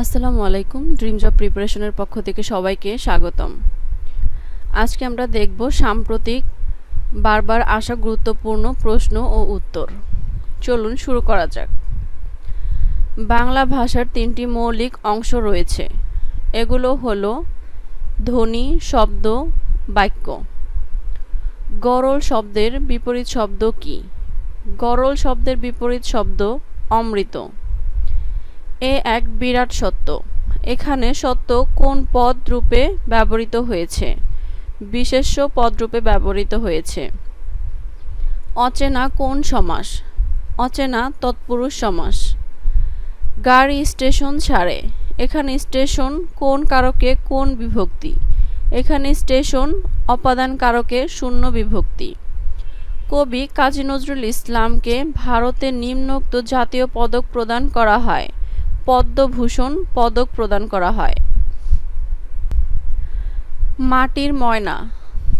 আসসালামু আলাইকুম dream job প্রিপারেশনের পক্ষ থেকে সবাইকে স্বাগতম। আজকে আমরা দেখব সাম্প্রতিক বারবার আসা গুরুত্বপূর্ণ প্রশ্ন ও উত্তর। চলুন শুরু করা যাক। বাংলা ভাষার তিনটি মৌলিক অংশ রয়েছে। এগুলো হলো ধ্বনি, শব্দ, বাক্য। গরল শব্দের বিপরীত শব্দ কি? গরল শব্দের বিপরীত শব্দ অমৃত। এ এক বিরাট সত্য। এখানে সত্য কোন পদ রূপে ব্যবহৃত হয়েছে? বিশেষ্য পদ রূপে ব্যবহৃত হয়েছে। অচেনা কোন সমাস? অচেনা তৎপুরুষ সমাস। গাড়ি স্টেশন ছাড়ে। এখানে স্টেশন কোন কারকে কোন বিভক্তি? এখানে স্টেশন অপাদান কারকে শূন্য বিভক্তি। কবি কাজী নজরুল ইসলামকে ভারতের নিম্নোক্ত জাতীয় পদক প্রদান করা হয়। পদ্মভূষণ পদক প্রদান করা হয়। মাটির ময়না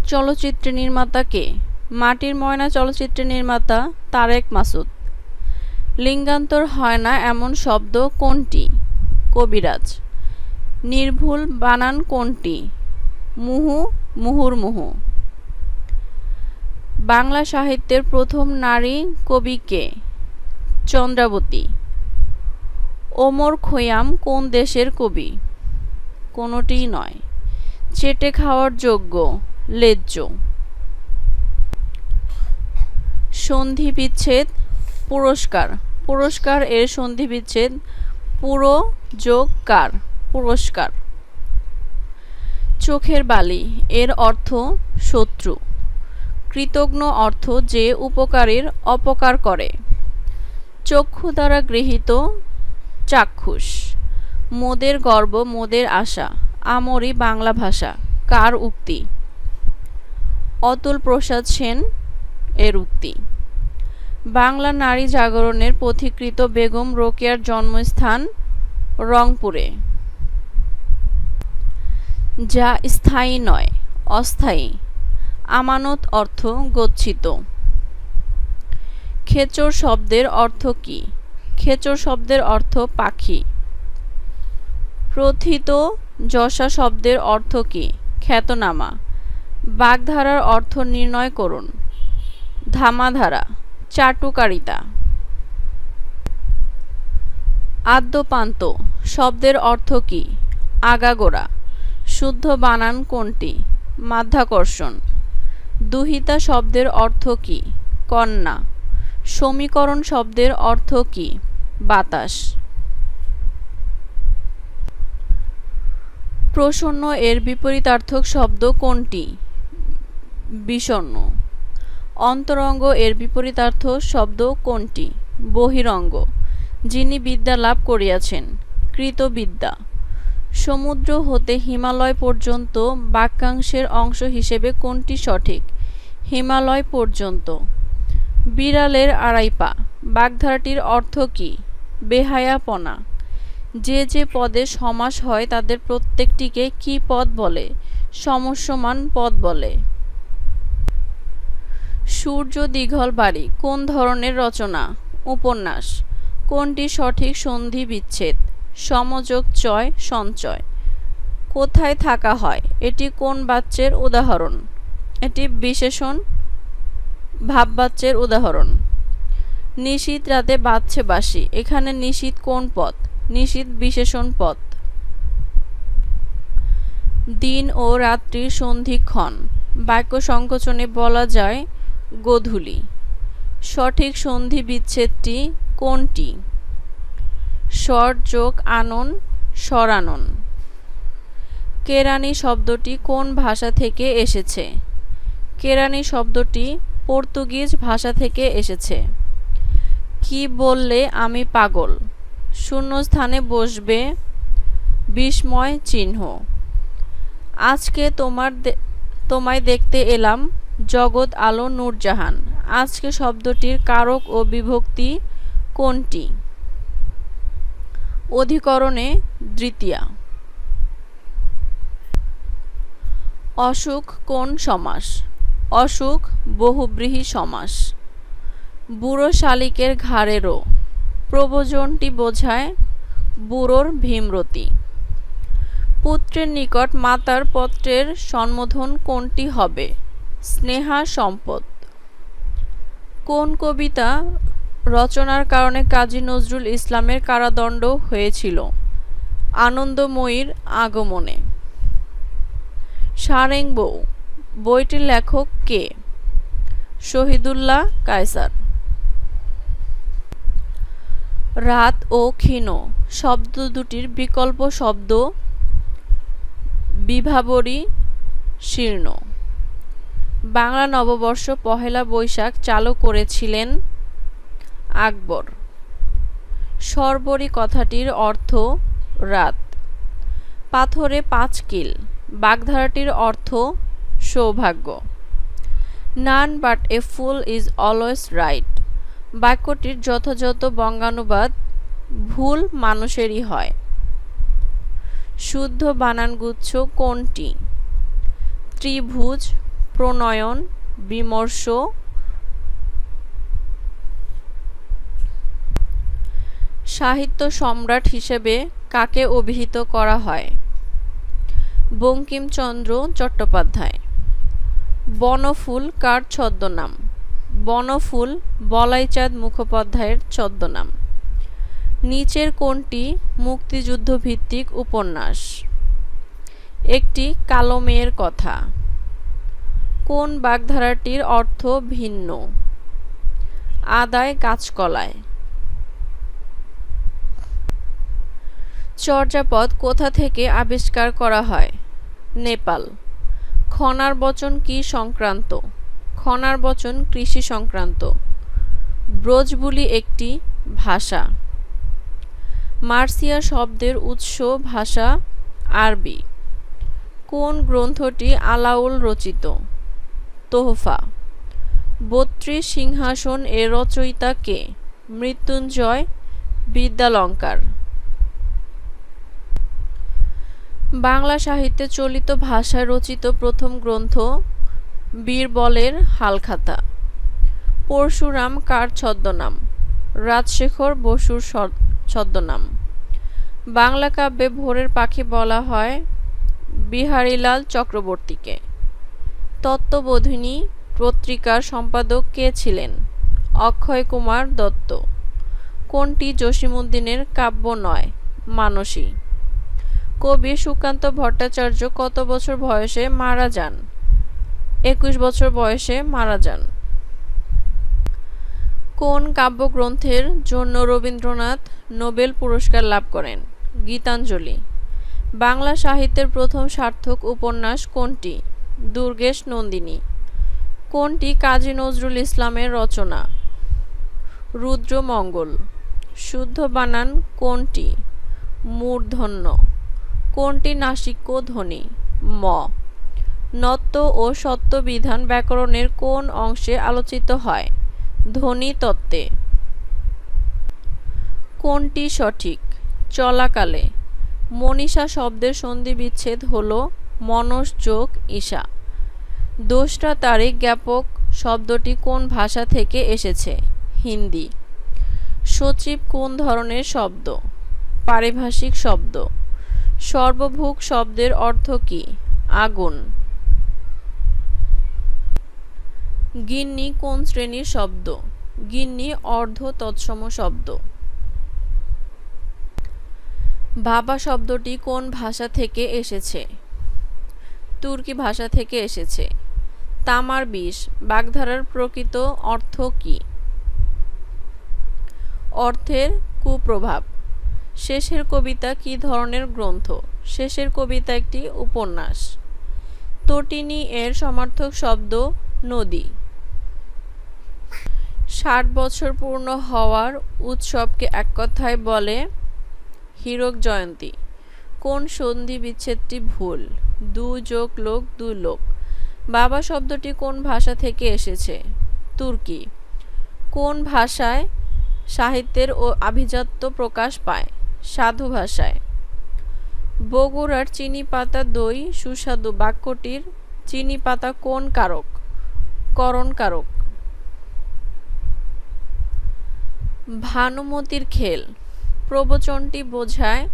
চলচ্চিত্র নির্মাতা কে? মাটির ময়না চলচ্চিত্র নির্মাতা তারেক মাসুদ। লিঙ্গান্তর হয় না এমন শব্দ কোনটি? কবিরাজ। নির্ভুল বানান কোনটি? মুহু মুহুর্মুহু। বাংলা সাহিত্যের প্রথম নারী কবি কে? চন্দ্রাবতী। ওমর খৈয়াম কোন দেশের কবি? কোনোটিই নয়। চেটে খাওয়ার যোগ্য, লেজ্জ। সন্ধি বিচ্ছেদ পুরস্কার। পুরস্কার এর সন্ধি বিচ্ছেদ পুরো যোগ কার? পুরস্কার। চোখের বালি, এর অর্থ শত্রু। কৃতজ্ঞ অর্থ যে উপকারের অপকার করে। চক্ষু দ্বারা গৃহীত চাক্ষুষ। মোদের গর্ব, মোদের আশা, আমরি বাংলা ভাষা, কার উক্তি? অতুল প্রসাদ সেন এর উক্তি। বাংলা নারী জাগরণের পথিকৃত বেগম রোকেয়ার জন্মস্থান রংপুরে। যা স্থায়ী নয়, অস্থায়ী, আমানত অর্থ গচ্ছিত। খেচর শব্দের অর্থ কী? খেচর শব্দের অর্থ পাখি। প্রথিত যশা শব্দের অর্থ কী? খ্যাতনামা। বাগধারার অর্থ নির্ণয় করুন। ধামাধারা, চাটুকারিতা। আদ্যপান্ত শব্দের অর্থ কী? আগাগোড়া, শুদ্ধ বানান কোনটি? মাধ্যাকর্ষণ। দুহিতা শব্দের অর্থ কী? কন্যা। সমীকরণ শব্দের অর্থ কী? বাতাস। প্রসন্ন এর বিপরীতার্থক শব্দ কোনটি? বিষণ্ন অন্তরঙ্গ এর বিপরীতার্থ শব্দ কোনটি? বহিরঙ্গ, যিনি বিদ্যা লাভ করিয়াছেন, কৃতবিদ্যা। সমুদ্র হতে হিমালয় পর্যন্ত বাক্যাংশের অংশ হিসেবে কোনটি সঠিক? হিমালয় পর্যন্ত। বিড়ালের আড়াই পা বাগধারাটির অর্থ কী? বেহায়াপনা। যে যে পদে সমাস হয় তাদের প্রত্যেকটিকে কি পদ বলে? সমস্যমান পদ বলে। সূর্য দীঘল বাড়ি, কোন ধরনের রচনা? উপন্যাস। কোনটি সঠিক সন্ধি বিচ্ছেদ? সমযোগ চয়, সঞ্চয়। কোথায় থাকা হয়? এটি কোন বাচ্যের উদাহরণ? এটি বিশেষণ ভাববাচ্যের উদাহরণ। নিশীত রাতে বাজছে বাসি এখানে নিশীত কোন পথ? নিশীত বিশেষণ পথ। দিন ও রাত্রির সন্ধিক্ষণ বাক্য সংকোচনে বলা যায় গোধূলি। সঠিক সন্ধি বিচ্ছেদটি কোনটি? স্বর যোগ আনন স্বরানন কেরানি শব্দটি কোন ভাষা থেকে এসেছে? কেরানি শব্দটি পর্তুগিজ ভাষা থেকে এসেছে। কি বললে আমি পাগল? শূন্যস্থানে বসবে বিস্ময় চিহ্ন। আজকে তোমার তোমায় দেখতে এলাম জগৎ আলো নূরজাহান। আজকে শব্দটির কারক ও বিভক্তি কোনটি? অধিকরণে দ্বিতীয়া। অসুখ কোন সমাস? অসুখ, বহুব্রীহি সমাস। বুড়ো শালিকের ঘাড়েরও প্রবচনটি বোঝায়, বুড়োর ভীমরতি। পুত্রের নিকট মাতার পত্রের সম্বোধন কোনটি হবে? স্নেহা সম্পদ। কোন কবিতা রচনার কারণে কাজী নজরুল ইসলামের কারাদণ্ড হয়েছিল? আনন্দময়ীর আগমনে। সারেং বউ বইটির লেখক কে? শহীদুল্লাহ কায়সার। রাত ও ক্ষীণ, শব্দ দুটির বিকল্প শব্দ বিভাবরী শীর্ণ। বাংলা নববর্ষ পহেলা বৈশাখ চালু করেছিলেন আকবর। সর্বরী কথাটির অর্থ রাত। পাথরে পাঁচ কিল, বাগধারাটির অর্থ সৌভাগ্য। None, but a fool is always right. বাক্যটির যথাযথ বঙ্গানুবাদ ভুল মানুষেরই হয়। শুদ্ধ বানানগুচ্ছ কোনটি? ত্রিভুজ, প্রণয়ন, বিমর্ষ। সাহিত্য সম্রাট হিসেবে কাকে অভিহিত করা হয়? বঙ্কিমচন্দ্র চট্টোপাধ্যায়। বনফুল কার ছদ্মনাম? বনফুল বলাইচাঁদ মুখোপাধ্যায়ের ছদ্মনাম। নিচের কোনটি মুক্তিযুদ্ধ ভিত্তিক উপন্যাস। একটি কালো মেয়ের কথা। কোন বাগধারাটির অর্থ ভিন্ন? আদায় কাঁচকলায় চর্যাপদ কোথা থেকে আবিষ্কার করা হয়? নেপাল। খনার বচন কি সংক্রান্ত? খনার বচন কৃষি সংক্রান্ত। ব্রজবুলি একটি ভাষা। মার্সিয়া শব্দের উৎস ভাষা আরবি। কোন গ্রন্থটি আলাউল রচিত? তোহফা। বত্রিশ সিংহাসন এর রচয়িতা কে? মৃত্যুঞ্জয় বিদ্যালঙ্কার। বাংলা সাহিত্যে চলিত ভাষায় রচিত প্রথম গ্রন্থ বীরবলের হালখাতা। পরশুরাম কার ছদ্মনাম? রাজশেখর বসুর ছদ্মনাম। বাংলা কাব্যে ভোরের পাখি বলা হয় বিহারীলাল চক্রবর্তীকে। তত্ত্ববোধিনী, পত্রিকার সম্পাদক কে ছিলেন? অক্ষয় কুমার দত্ত। কোনটি জসিমুদ্দিনের কাব্য নয়? মানসী। কবি সুকান্ত ভট্টাচার্য কত বছর বয়সে মারা যান? একুশ বছর বয়সে মারা যান। কোন কাব্যগ্রন্থের জন্য রবীন্দ্রনাথ নোবেল পুরস্কার লাভ করেন? গীতাঞ্জলি। বাংলা সাহিত্যের প্রথম সার্থক উপন্যাস কোনটি? দুর্গেশ নন্দিনী। কোনটি কাজী নজরুল ইসলামের রচনা? রুদ্রমঙ্গল। শুদ্ধ বানান কোনটি? মূর্ধন্য। কোনটি নাসিক্য ধ্বনি ম. নত্ব ও সত্যবিধান ব্যাকরণের কোন অংশে আলোচিত হয়? ধ্বনি তত্ত্বে। কোনটি সঠিক? চলাকালে। মনীষা শব্দের সন্ধি বিচ্ছেদ হল মনস যোগ ঈশা। দোসরা তারিখ জ্ঞাপক শব্দটি কোন ভাষা থেকে এসেছে? হিন্দি। সচিব কোন ধরনের শব্দ? পারিভাষিক শব্দ। সর্বভুক শব্দের অর্থ কী? আগুন। গিন্নি কোন শ্রেণির শব্দ? গিন্নি অর্ধ তৎসম শব্দ। বাবা শব্দটি কোন ভাষা থেকে এসেছে? তুর্কি ভাষা থেকে এসেছে। তামার বিষ, বাগধারার প্রকৃত অর্থ কী? অর্থের কুপ্রভাব। শেষের কবিতা কি ধরনের গ্রন্থ? শেষের কবিতা একটি উপন্যাস। তটিনী এর সমার্থক শব্দ নদী। ষাট বছর পূর্ণ হওয়ার উৎসবকে এক কথায় বলে হীরক জয়ন্তী। কোন সন্ধি বিচ্ছেদটি ভুল? দু যোগ লোক, দু লোক। বাবা শব্দটি কোন ভাষা থেকে এসেছে? তুর্কি। কোন ভাষায় সাহিত্যের ও আভিজাত্য প্রকাশ পায়? সাধু ভাষায়। বগুড়ার চিনি পাতা দই সুস্বাদু বাক্যটির চিনি পাতা কোন কারক? করণ কারক। ভানুমতির খেল। প্রবচনটি বোঝায়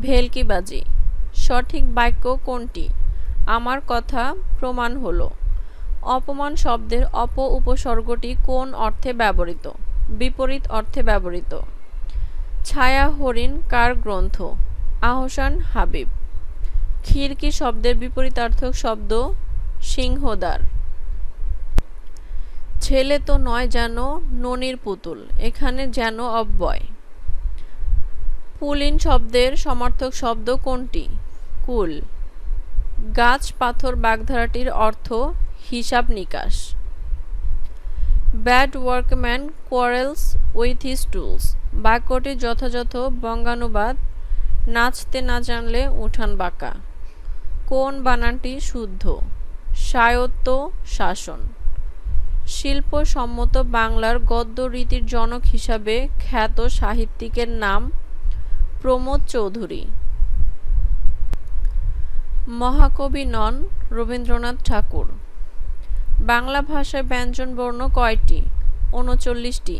ভেলকিবাজি। সঠিক বাক্য কোনটি? আমার কথা প্রমাণ হলো। অপমান শব্দের অপ উপসর্গটি কোন অর্থে ব্যবহৃত? বিপরীত অর্থে ব্যবহৃত। ছায়া হরিণ কার গ্রন্থ? আহসান হাবিব। খিড়কি শব্দের বিপরীতার্থক শব্দ সিংহদ্বার। ছেলে তো নয় যেন ননির পুতুল, এখানে যেন অব্যয়। পুলিন শব্দের সমার্থক শব্দ কোনটি? কুল। গাছ পাথর বাগধারাটির অর্থ হিসাব নিকাশ। Bad workman quarrels with his tools. বাক্যটি যথাযথ বঙ্গানুবাদ, নাচতে না জানলে উঠান বাঁকা। কোন বানানটি শুদ্ধ? স্বায়ত্ত শাসন। শিল্পসম্মত বাংলার গদ্য রীতির জনক হিসাবে খ্যাত সাহিত্যিকের নাম প্রমোদ চৌধুরী। মহাকবি নন রবীন্দ্রনাথ ঠাকুর। বাংলা ভাষায় ব্যঞ্জনবর্ণ কয়টি? উনচল্লিশটি।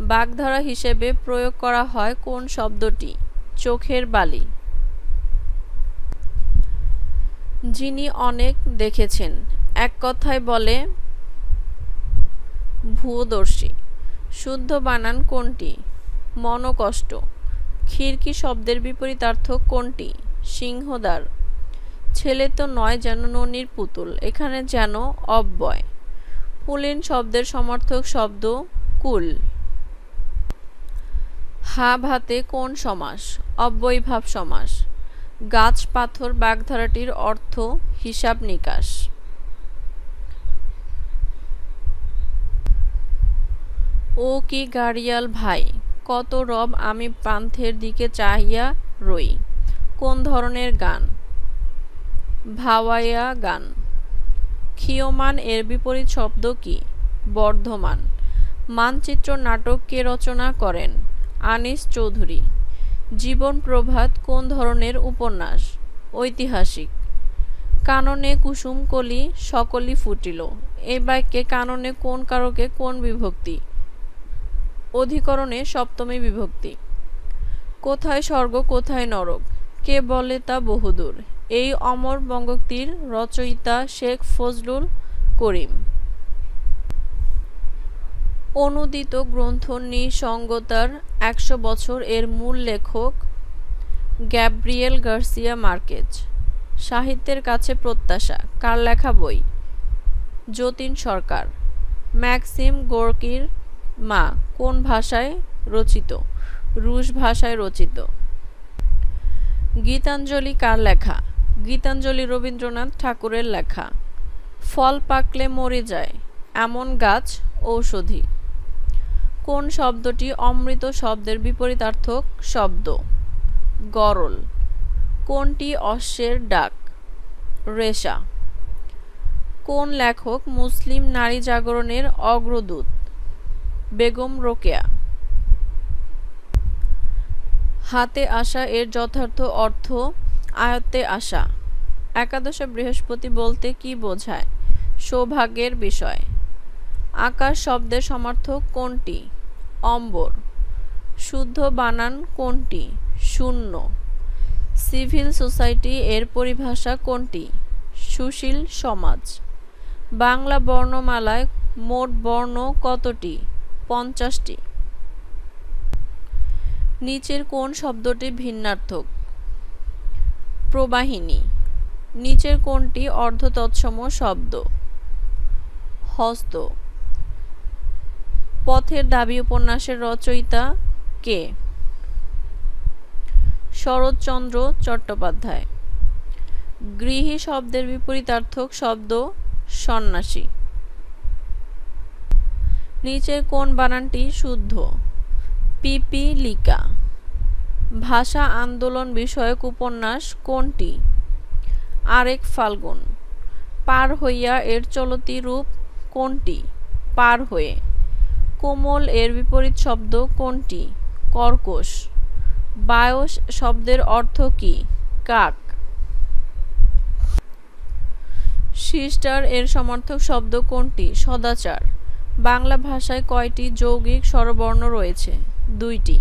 বাগধারা হিসেবে প্রয়োগ করা হয় কোন শব্দটি? চোখের বালি। যিনি অনেক দেখেছেন, এক কথায় বলে ভূদর্শী, শুদ্ধ বানান কোনটি? মনকষ্ট। খিড়কি শব্দের বিপরীতার্থ কোনটি? সিংহদ্বার। ছেলে তো নয় যেন ননির পুতুল, এখানে যেন অব্যয়। পুলিন শব্দের সমর্থক শব্দ কুল। হা ভাতে কোন সমাস? অব্যয়ভাব সমাস। গাছ পাথর বাগধারাটির অর্থ হিসাব নিকাশ। ও কি গাড়িয়াল ভাই, কত রব আমি পান্থের দিকে চাহিয়া রই। কোন ধরনের গান? ভাওয়াইয়া গান। ক্ষীয়মান এর বিপরীত শব্দ কি? বর্ধমান। মানচিত্র নাটক কে রচনা করেন? আনিস চৌধুরী। জীবন প্রভাত কোন ধরনের উপন্যাস? ঐতিহাসিক। কাননে কুসুম কলি সকলই ফুটিল। এই বাক্যে কাননে কোন কারকে কোন বিভক্তি? অধিকরণে সপ্তমী বিভক্তি। কোথায় স্বর্গ, কোথায় নরক? কে বলে তা বহুদূর? এই অমর বঙ্গক্তির রচয়িতা শেখ ফজলুল করিম। অনুদিত গ্রন্থ নিসঙ্গতার একশো বছর এর মূল লেখক গ্যাব্রিয়েল গার্সিয়া মার্কেজ। সাহিত্যের কাছে প্রত্যাশা, কার লেখা বই? যতীন সরকার। ম্যাক্সিম গোর্কির মা, কোন ভাষায় রচিত? রুশ ভাষায় রচিত। গীতাঞ্জলি কার লেখা? গীতাঞ্জলি রবীন্দ্রনাথ ঠাকুরের লেখা, ফল পাকলে মরে যায়, এমন গাছ ঔষধি। কোন শব্দটি অমৃত শব্দের বিপরীতার্থক শব্দ? গরল। কোনটি অশ্বের ডাক? রেশা। কোন লেখক মুসলিম নারী জাগরণের অগ্রদূত? বেগম রোকেয়া। হাতে আসা এর যথার্থ অর্থ আয়ত্তে আসা। একাদশে বৃহস্পতি বলতে কি বোঝায়? সৌভাগ্যের বিষয়। আকাশ শব্দের সমার্থক কোনটি? অম্বর। শুদ্ধ বানান কোনটি? শূন্য। সিভিল সোসাইটি এর পরিভাষা কোনটি? সুশীল সমাজ। বাংলা বর্ণমালায় মোট বর্ণ কতটি? পঞ্চাশটি। নিচের কোন শব্দটি ভিন্নার্থক? প্রবাহিনী, নিচের কোনটি অর্ধতৎসম শব্দ, হস্ত। পথের দাবি উপন্যাসের রচয়িতা কে? শরৎচন্দ্র চট্টোপাধ্যায়। গৃহী শব্দের বিপরীতার্থক শব্দ সন্ন্যাসী। নিচের কোন বানানটি শুদ্ধ। পিপিলিকা। ভাষা আন্দোলন বিষয়ক উপন্যাস কোনটি? আরেক ফাল্গুন। পার হইয়া এর চলতি রূপ কোনটি? পার হয়ে। কোমল এর বিপরীত শব্দ কোনটি? কর্কশ। বায়স শব্দের অর্থ কি? কাক। সিস্টার এর সমর্থক শব্দ কোনটি? সদাচার। বাংলা ভাষায় কয়টি যৌগিক স্বরবর্ণ রয়েছে? দুইটি।